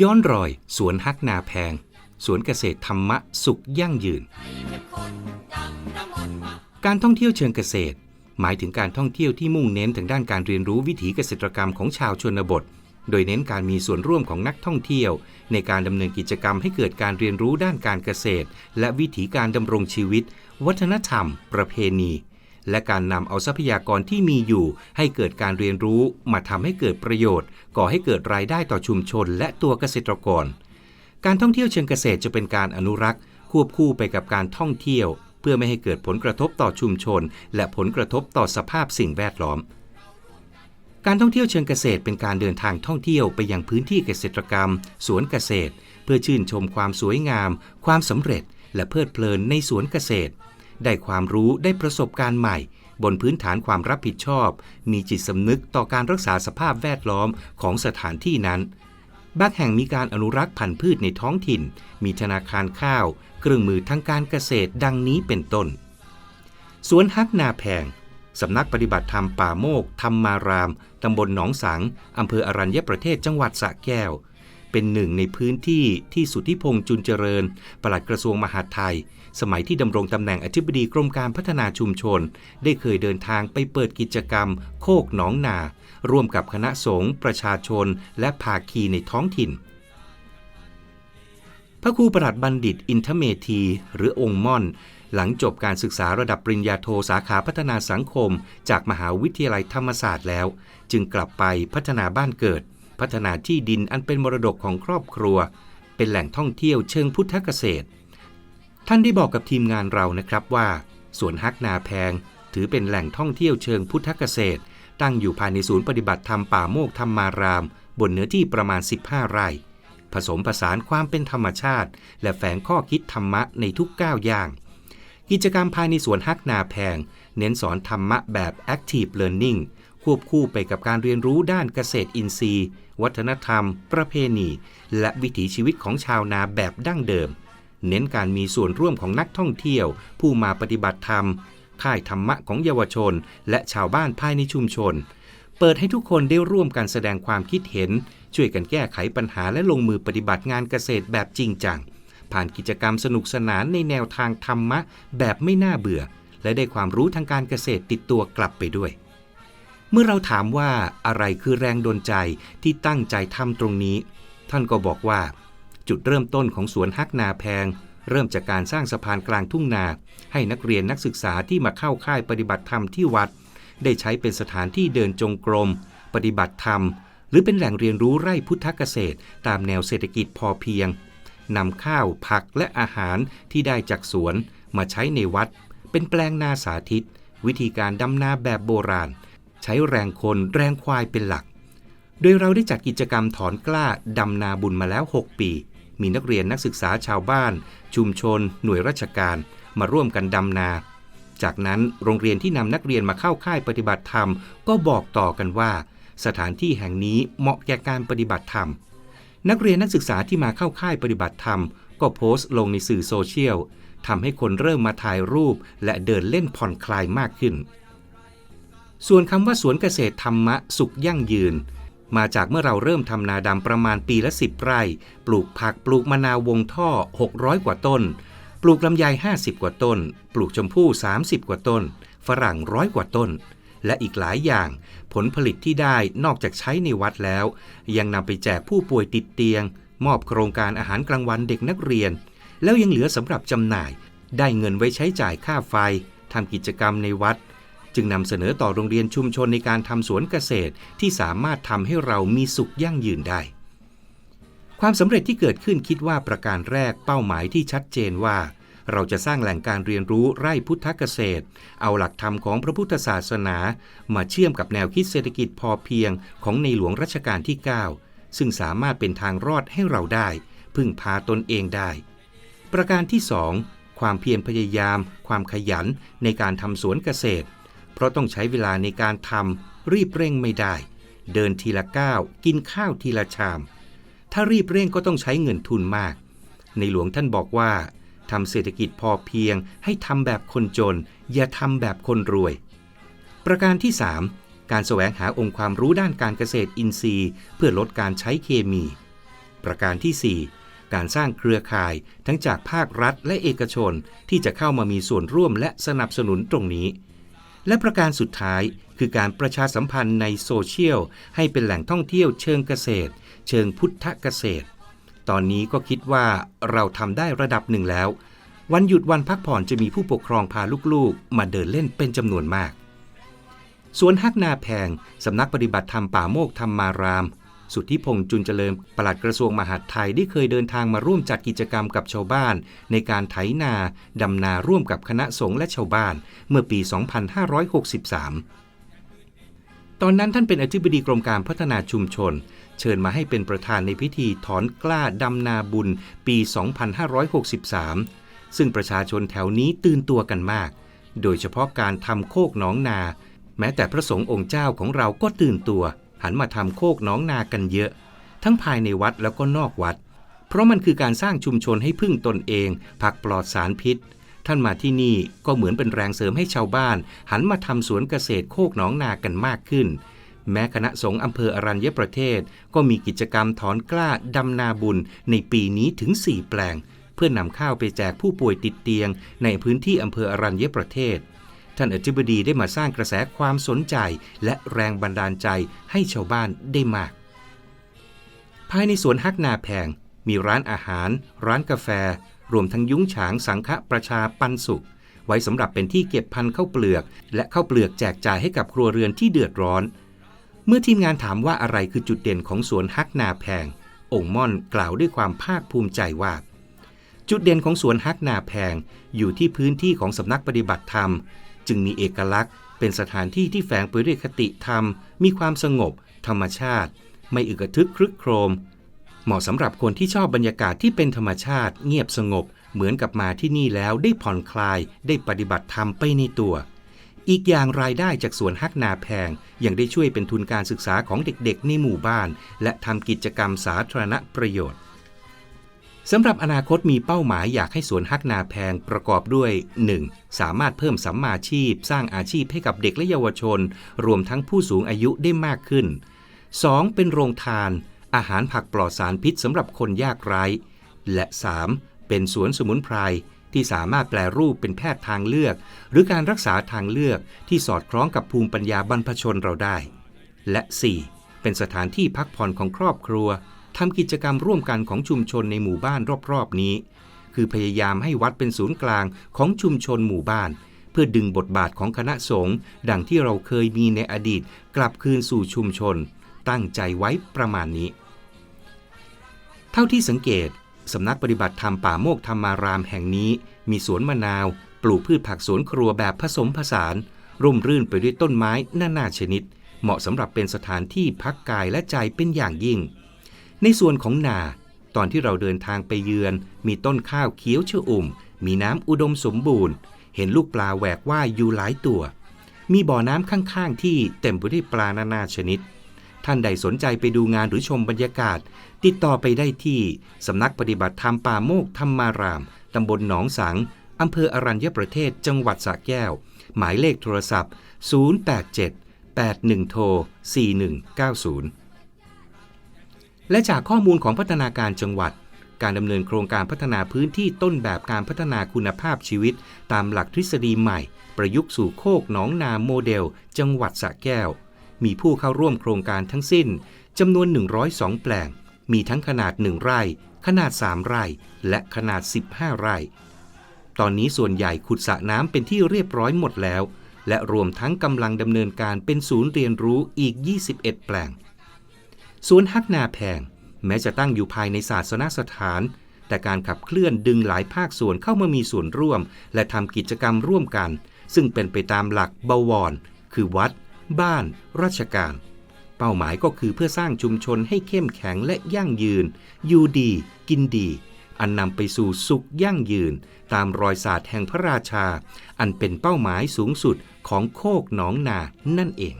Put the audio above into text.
ย้อนรอยสวนฮักนาแพง สวนเกษตรธรรมะสุขยั่งยืน การท่องเที่ยวเชิงเกษตร หมายถึงการท่องเที่ยวที่มุ่งเน้นถึงด้านการเรียนรู้วิถีเกษตรกรรมของชาวชนบท โดยเน้นการมีส่วนร่วมของนักท่องเที่ยว ในการดำเนินกิจกรรมให้เกิดการเรียนรู้ด้านการเกษตร และวิถีการดำรงชีวิต วัฒนธรรม ประเพณี และการนำเอาทรัพยากรที่มีอยู่ ให้เกิดการเรียนรู้มาทำให้เกิดประโยชน์ ก่อให้เกิดรายได้ต่อชุมชนและตัวเกษตรกร การท่องเที่ยวเชิงเกษตรจะเป็นการอนุรักษ์ ควบคู่ไปกับการท่องเที่ยว เพื่อไม่ให้เกิดผลกระทบต่อชุมชน และผลกระทบต่อสภาพสิ่งแวดล้อมการท่องเที่ยวเชิงเกษตรเป็นการเดินทางท่องเที่ยวไปยังพื้นที่เกษตรกรรม สวนเกษตร เพื่อชื่นชมความสวยงาม ความสำเร็จ และเพลิดเพลินในสวนเกษตร ได้ความรู้ได้ประสบการณ์ใหม่ บนพื้นฐานความรับผิดชอบ มีจิตสำนึกต่อการรักษาสภาพแวดล้อมของสถานที่นั้นบางแห่งมีการอนุรักษ์พันธุ์พืชในท้องถิ่น มีธนาคารข้าว เครื่องมือทางการเกษตรดังนี้เป็นต้น สวนฮักนาแพง สำนักปฏิบัติธรรมป่าโมกธรรมาราม ตำบลหนองสัง อำเภออรัญญประเทศจังหวัดสระแก้ว เป็นหนึ่งในพื้นที่ที่สุทธิพงษ์จุนเจริญ ปลัดกระทรวงมหาดไทย สมัยที่ดำรงตำแหน่งอธิบดีกรมการพัฒนาชุมชน ได้เคยเดินทางไปเปิดกิจกรรม โคกหนองนา ร่วมกับคณะสงฆ์ประชาชน และภาคีในท้องถิ่น พระครูประหลัดบัณฑิตอินทเมธี หรือองค์ม่อน หลังจบการศึกษาระดับปริญญาโทสาขาพัฒนาสังคม จากมหาวิทยาลัยธรรมศาสตร์แล้ว จึงกลับไปพัฒนาบ้านเกิด พัฒนาที่ดินอันเป็นมรดกของครอบครัว เป็นแหล่งท่องเที่ยวเชิงพุทธเกษตร ท่านได้บอกกับทีมงานเรานะครับว่าสวนฮักนาแพง ถือเป็นแหล่งท่องเที่ยวเชิงพุทธเกษตร ตั้งอยู่ภายในศูนย์ปฏิบัติธรรมป่าโมกธรรมาราม บนเนื้อที่ประมาณ 15 ไร่ ผสมผสานความเป็นธรรมชาติ และแฝงข้อคิดธรรมะในทุกก้าวย่าง กิจกรรมภายในสวนฮักนาแพง เน้นสอนธรรมะแบบ Active Learning ควบคู่ไปกับการเรียนรู้ด้านเกษตรอินทรีย์ วัฒนธรรม ประเพณี และวิถีชีวิตของชาวนาแบบดั้งเดิม เน้นการมีส่วนร่วมของนักท่องเที่ยว ผู้มาปฏิบัติธรรม ค่ายธรรมะของเยาวชน และชาวบ้านภายในชุมชน เปิดให้ทุกคนได้ร่วมกันแสดงความคิดเห็น ช่วยกันแก้ไขปัญหาและลงมือปฏิบัติงานเกษตรแบบจริงจัง ผ่านกิจกรรมสนุกสนานในแนวทางธรรมะแบบไม่น่าเบื่อ และได้ความรู้ทางการเกษตรติดตัวกลับไปด้วยเมื่อเราถามว่าอะไรคือแรงดลใจที่ตั้งใจทำตรงนี้ ท่านก็บอกว่า จุดเริ่มต้นของสวนฮักนาแพง เริ่มจากการสร้างสะพานกลางทุ่งนา ให้นักเรียนนักศึกษาที่มาเข้าค่ายปฏิบัติธรรมที่วัด ได้ใช้เป็นสถานที่เดินจงกรม ปฏิบัติธรรม หรือเป็นแหล่งเรียนรู้ไร่พุทธเกษตร ตามแนวเศรษฐกิจพอเพียงนำข้าวผักและอาหารที่ได้จากสวนมาใช้ในวัด เป็นแปลงนาสาธิต วิธีการดำนาแบบโบราณ ใช้แรงคนแรงควายเป็นหลัก โดยเราได้จัดกิจกรรมถอนกล้าดำนาบุญมาแล้ว 6 ปี มีนักเรียนนักศึกษาชาวบ้าน ชุมชน หน่วยราชการ มาร่วมกันดำนา จากนั้นโรงเรียนที่นำนักเรียนมาเข้าค่ายปฏิบัติธรรม ก็บอกต่อกันว่า สถานที่แห่งนี้เหมาะแก่การปฏิบัติธรรม นักเรียนนักศึกษาที่มาเข้าค่ายปฏิบัติธรรม ก็โพสต์ลงในสื่อโซเชียลทำให้คนเริ่มมาถ่ายรูป และเดินเล่นผ่อนคลายมากขึ้น ส่วนคำว่าสวนเกษตรธรรมะสุขยั่งยืน มาจากเมื่อเราเริ่มทำนาดำประมาณปีละสิบไร่ ปลูกผักปลูกมะนาววงท่อ 600 กว่าต้น ปลูกลำไย 50 กว่าต้น ปลูกชมพู่ 30 กว่าต้น ฝรั่งร้อยกว่าต้น และอีกหลายอย่าง ผลผลิตที่ได้นอกจากใช้ในวัดแล้ว ยังนำไปแจกผู้ป่วยติดเตียง มอบโครงการอาหารกลางวันเด็กนักเรียน แล้วยังเหลือสำหรับจำหน่าย ได้เงินไว้ใช้จ่ายค่าไฟทำกิจกรรมในวัด จึงนำเสนอต่อโรงเรียนชุมชนในการทำสวนเกษตรที่สามารถทำให้เรามีสุขยั่งยืนได้ ความสำเร็จที่เกิดขึ้นคิดว่าประการแรกเป้าหมายที่ชัดเจนว่า เราจะสร้างแหล่งการเรียนรู้ไร่พุทธเกษตร เอาหลักธรรมของพระพุทธศาสนา มาเชื่อมกับแนวคิดเศรษฐกิจพอเพียงของในหลวงรัชกาลที่ 9 ซึ่งสามารถเป็นทางรอดให้เราได้ พึ่งพาตนเองได้ ประการที่ 2 ความเพียรพยายาม ความขยันในการทำสวนเกษตร เพราะต้องใช้เวลาในการทำรีบเร่งไม่ได้ เดินทีละก้าวกินข้าวทีละชาม ถ้ารีบเร่งก็ต้องใช้เงินทุนมาก ในหลวงท่านบอกว่าทำเศรษฐกิจพอเพียง ให้ทำแบบคนจน อย่าทำแบบคนรวย ประการที่ 3 การแสวงหาองค์ความรู้ด้านการเกษตรอินทรีย์ เพื่อลดการใช้เคมี ประการที่ 4การสร้างเครือข่ายทั้งจากภาครัฐและเอกชนที่จะเข้ามามีส่วนร่วมและสนับสนุนตรงนี้ และประการสุดท้ายคือการประชาสัมพันธ์ในโซเชียลให้เป็นแหล่งท่องเที่ยวเชิงเกษตร เชิงพุทธเกษตร ตอนนี้ก็คิดว่าเราทำได้ระดับหนึ่งแล้ว วันหยุดวันพักผ่อนจะมีผู้ปกครองพาลูกๆ มาเดินเล่นเป็นจำนวนมากสวนฮักนาแพง สำนักปฏิบัติธรรมป่าโมกธรรมาราม สุทธิพงษ์จุนเจริญปลัดกระทรวงมหาดไทยได้เคยเดินทางมาร่วมจัดกิจกรรมกับชาวบ้าน ในการไถนาดำนาร่วมกับคณะสงฆ์และชาวบ้าน เมื่อปี 2563 ตอนนั้นท่านเป็นอธิบดีกรมการพัฒนาชุมชน เชิญมาให้เป็นประธานในพิธีถอนกล้าดำนาบุญปี 2563 ซึ่งประชาชนแถวนี้ตื่นตัวกันมาก โดยเฉพาะการทำโคกหนองนา แม้แต่พระสงฆ์องค์เจ้าของเราก็ตื่นตัว หันมาทำโคกหนองนากันเยอะ ทั้งภายในวัดแล้วก็นอกวัด เพราะมันคือการสร้างชุมชนให้พึ่งตนเอง ผักปลอดสารพิษ ท่านมาที่นี่ก็เหมือนเป็นแรงเสริมให้ชาวบ้าน หันมาทำสวนเกษตรโคกหนองนากันมากขึ้น แม้คณะสงฆ์อำเภออรัญญประเทศ ก็มีกิจกรรมถอนกล้าดำนาบุญในปีนี้ถึง 4 แปลง เพื่อนำข้าวไปแจกผู้ป่วยติดเตียง ในพื้นที่อำเภออรัญญประเทศ ท่านอธิบดีได้มาสร้างกระแสความสนใจ และแรงบันดาลใจให้ชาวบ้านได้มาก ภายในสวนฮักนาแพง มีร้านอาหาร ร้านกาแฟ รวมทั้งยุ้งฉางสังฆประชาปันสุข ไว้สำหรับเป็นที่เก็บพันธุ์ข้าวเปลือก และข้าวเปลือกแจกจ่ายให้กับครัวเรือนที่เดือดร้อน เมื่อทีมงานถามว่าอะไรคือจุดเด่นของสวนฮักนาแพง องค์ม่อนกล่าวด้วยความภาคภูมิใจว่าจุดเด่นของสวนฮักนาแพงอยู่ที่พื้นที่ของสำนักปฏิบัติธรรม จึงมีเอกลักษณ์ เป็นสถานที่ที่แฝงไปด้วยคติธรรม มีความสงบ ธรรมชาติ ไม่อึกระทึกครึกโครม เหมาะสำหรับคนที่ชอบบรรยากาศที่เป็นธรรมชาติ เงียบสงบ เหมือนกับมาที่นี่แล้วได้ผ่อนคลาย ได้ปฏิบัติธรรมไปในตัว อีกอย่างรายได้จากสวนฮักนาแพง ยังได้ช่วยเป็นทุนการศึกษาของเด็กๆ ในหมู่บ้าน และทำกิจกรรมสาธารณประโยชน์ สำหรับอนาคตมีเป้าหมายอยากให้สวนฮักนาแพงประกอบด้วย 1. สามารถเพิ่มสัมมาชีพ สร้างอาชีพให้กับเด็กและเยาวชน รวมทั้งผู้สูงอายุได้มากขึ้น 2. เป็นโรงทาน อาหารผักปลอดสารพิษสำหรับคนยากไร้ และ 3. เป็นสวนสมุนไพรที่สามารถแปลรูปเป็นแพทย์ทางเลือก หรือการรักษาทางเลือกที่สอดคล้องกับภูมิปัญญาบรรพชนเราได้ และ 4. เป็นสถานที่พักผ่อนของครอบครัว ทำกิจกรรมร่วมกันของชุมชนในหมู่บ้านรอบๆนี้ คือพยายามให้วัดเป็นศูนย์กลางของชุมชนหมู่บ้าน เพื่อดึงบทบาทของคณะสงฆ์ดังที่เราเคยมีในอดีต กลับคืนสู่ชุมชน ตั้งใจไว้ประมาณนี้ เท่าที่สังเกตสำนักปฏิบัติธรรมป่าโมกธรรมารามแห่งนี้ มีสวนมะนาว ปลูกพืชผักสวนครัวแบบผสมผสาน ร่มรื่นไปด้วยต้นไม้นานาชนิด เหมาะสำหรับเป็นสถานที่พักกายและใจเป็นอย่างยิ่ง ในส่วนของนา ตอนที่เราเดินทางไปเยือน มีต้นข้าวเขียวชอุ่ม มีน้ำอุดมสมบูรณ์ เห็นลูกปลาแหวกว่ายอยู่หลายตัว มีบ่อน้ำข้างๆ ที่เต็มไปด้วยปลานานาชนิด ท่านใดสนใจไปดูงานหรือชมบรรยากาศ ติดต่อไปได้ที่สำนักปฏิบัติธรรมป่าโมกธรรมารามตำบลหนองสังอำเภออรัญญประเทศจังหวัดสระแก้ว หมายเลขโทรศัพท์ 087 81โทร4190 และจากข้อมูลของพัฒนาการจังหวัด การดำเนินโครงการพัฒนาพื้นที่ต้นแบบการพัฒนาคุณภาพชีวิต ตามหลักทฤษฎีใหม่ ประยุกต์สู่โคกหนองนาโมเดล จังหวัดสระแก้ว มีผู้เข้าร่วมโครงการทั้งสิ้นจำนวน 102 แปลง มีทั้งขนาด 1 ไร่ ขนาด 3 ไร่ และขนาด 15 ไร่ ตอนนี้ส่วนใหญ่ขุดสระน้ำเป็นที่เรียบร้อยหมดแล้ว และรวมทั้งกำลังดำเนินการเป็นศูนย์เรียนรู้อีก 21 แปลง สวนฮักนาแพง แม้จะตั้งอยู่ภายในศาสนสถาน แต่การขับเคลื่อนดึงหลายภาคส่วนเข้ามามีส่วนร่วม และทำกิจกรรมร่วมกัน ซึ่งเป็นไปตามหลักบวร คือวัด บ้าน ราชการ เป้าหมายก็คือเพื่อสร้างชุมชนให้เข้มแข็งและยั่งยืน อยู่ดี กินดี อันนำไปสู่สุขยั่งยืน ตามรอยศาสตร์แห่งพระราชา อันเป็นเป้าหมายสูงสุดของโคกหนองนานั่นเอง